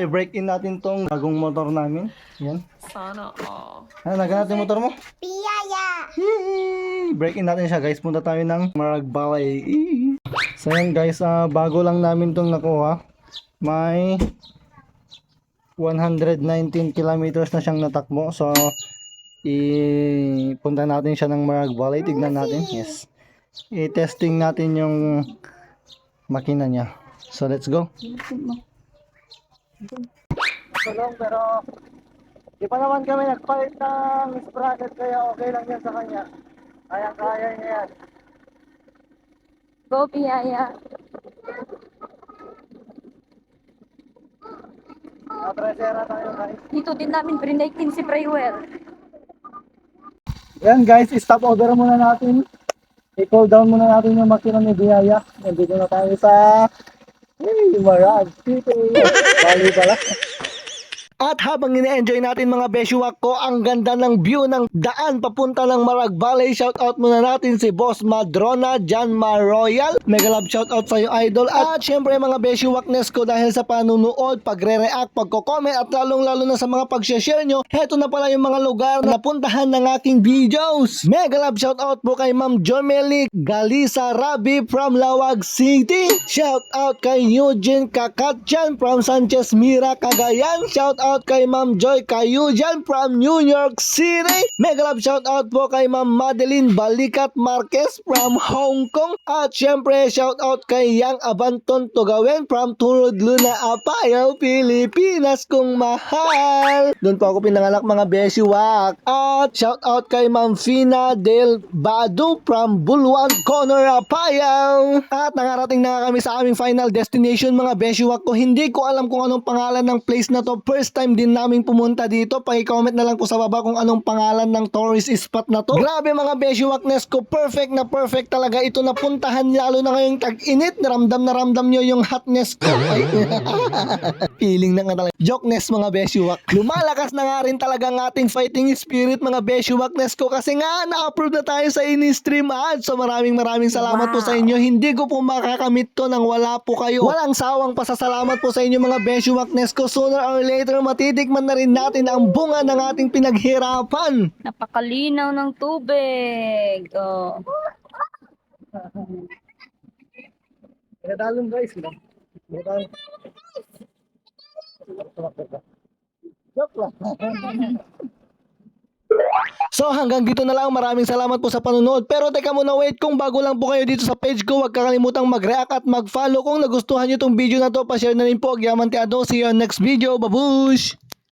i-break in natin tong bagong motor namin. Yan. Sana all. Ano, naganap yung motor mo? Piyaya. Yay! Break in natin siya guys. Punta tayo ng Marag Valley. Yee! So yan guys, ah, bago lang namin tong nakuha. May 119 kilometers na siyang natakbo. So, ipunta natin siya ng Marag Valley. Tignan natin. Yes. I-testing natin yung makina niya. So, let's go. Tulong pero Di pa naman kami nagpalit ng sprocket kaya okay lang yan sa kanya. Kaya-kaya niya yan. Go, Piyaya. Apresera tayo guys. Dito din namin brinaitin si Praywell. Yan guys, stop order muna natin. I-cool down muna natin yung makina ni Biyaya. Nandito na tayo sa Hey, Marag City. Bali pala. At habang ine-enjoy natin mga beshuwak ko, ang ganda ng view ng daan papunta ng Marag Valley. Shout out muna natin si Boss Madrona, John Maroyal. Mega love shout out sa iyo idol. At syempre mga beshuwakness ko dahil sa panunood, pagre-react, pagko-comment at lalong lalo na sa mga pag-share nyo. Heto na pala yung mga lugar na napuntahan ng aking videos. Mega love shout out po kay Ma'am Jomelik Galisa Rabi from Lawag City. Shout out kay Eugene Kakatchan from Sanchez Mira, Cagayan. Shout out kay Ma'am Joy Kayujan from New York City. Mega love shout out po kay Ma'am Madeline Balikat Marquez from Hong Kong. At syempre shout out kay Yang Abanton Tugawen from Turod Luna Apayao, Pilipinas kong mahal. Doon po ako pinanganak mga besiwak. At shout out kay Ma'am Fina Del Badu from Buluan Corner Apayao. At nakarating na kami sa aming final destination mga besiwak ko. Hindi ko alam kung anong pangalan ng place na to. First time din namin pumunta dito. Paki-comment na lang po sa baba kung anong pangalan ng tourist spot na to. Grabe mga besiwakness ko. Perfect na perfect talaga ito na puntahan lalo na ngayong tag-init. Naramdam na ramdam nyo yung hotness ko. Ay, feeling na nga talaga. Jokeness mga besiwak. Lumalakas na nga rin talaga ang ating fighting spirit mga besiwakness ko kasi nga na-upload na tayo sa ini-stream ad. So maraming maraming salamat po sa inyo. Hindi ko po makakamit to nang wala po kayo. Walang sawang pasasalamat po sa inyo mga besiwakness ko. Sooner or later matitikman na rin natin ang bunga ng ating pinaghirapan. Napakalinaw ng tubig. Oh. Pinadalong guys. Joke lang. So hanggang dito na lang. Maraming salamat po sa panonood. Pero teka muna wait. Kung bago lang po kayo dito sa page ko Huwag kakalimutang mag-react at mag-follow. Kung nagustuhan nyo itong video na to Pa-share na rin po. Yaman Teado. See you on next video. Babush